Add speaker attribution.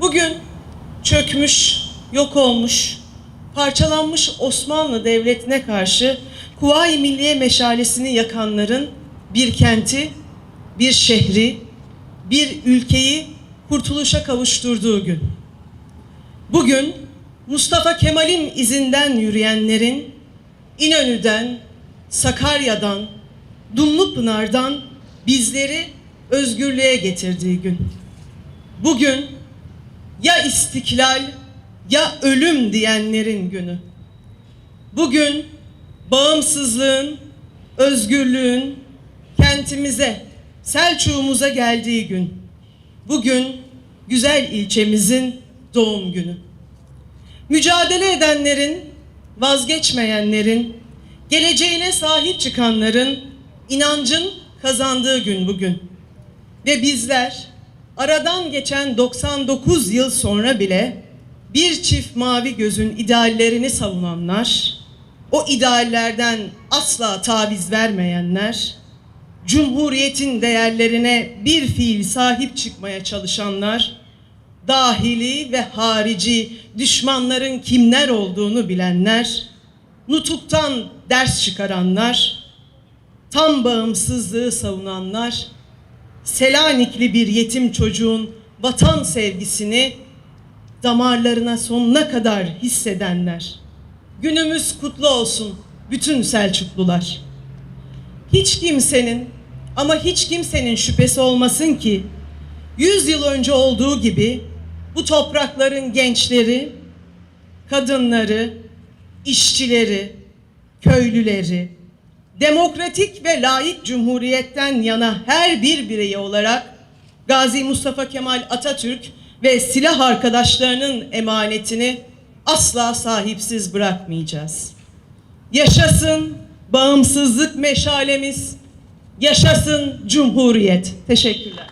Speaker 1: Bugün çökmüş, yok olmuş, parçalanmış Osmanlı Devleti'ne karşı Kuvayi Milliye meşalesini yakanların bir kenti, bir şehri, bir ülkeyi kurtuluşa kavuşturduğu gün. Bugün Mustafa Kemal'in izinden yürüyenlerin İnönü'den, Sakarya'dan, Dumlupınar'dan bizleri özgürlüğe getirdiği gün. Bugün ya istiklal ya ölüm diyenlerin günü. Bugün bağımsızlığın, özgürlüğün kentimize, Selçuk'umuza geldiği gün. Bugün güzel ilçemizin doğum günü. Mücadele edenlerin, vazgeçmeyenlerin, geleceğine sahip çıkanların inancın kazandığı gün bugün. Ve bizler aradan geçen 99 yıl sonra bile bir çift mavi gözün ideallerini savunanlar, o ideallerden asla taviz vermeyenler, Cumhuriyetin değerlerine bir fiil sahip çıkmaya çalışanlar, dahili ve harici düşmanların kimler olduğunu bilenler, nutuktan ders çıkaranlar, tam bağımsızlığı savunanlar, Selanikli bir yetim çocuğun vatan sevgisini damarlarına sonuna kadar hissedenler. Günümüz kutlu olsun bütün Selçuklular. Hiç kimsenin ama hiç kimsenin şüphesi olmasın ki 100 yıl önce olduğu gibi bu toprakların gençleri, kadınları, işçileri, köylüleri, demokratik ve layık cumhuriyetten yana her bir bireyi olarak Gazi Mustafa Kemal Atatürk ve silah arkadaşlarının emanetini asla sahipsiz bırakmayacağız. Yaşasın bağımsızlık meşalemiz, yaşasın cumhuriyet. Teşekkürler.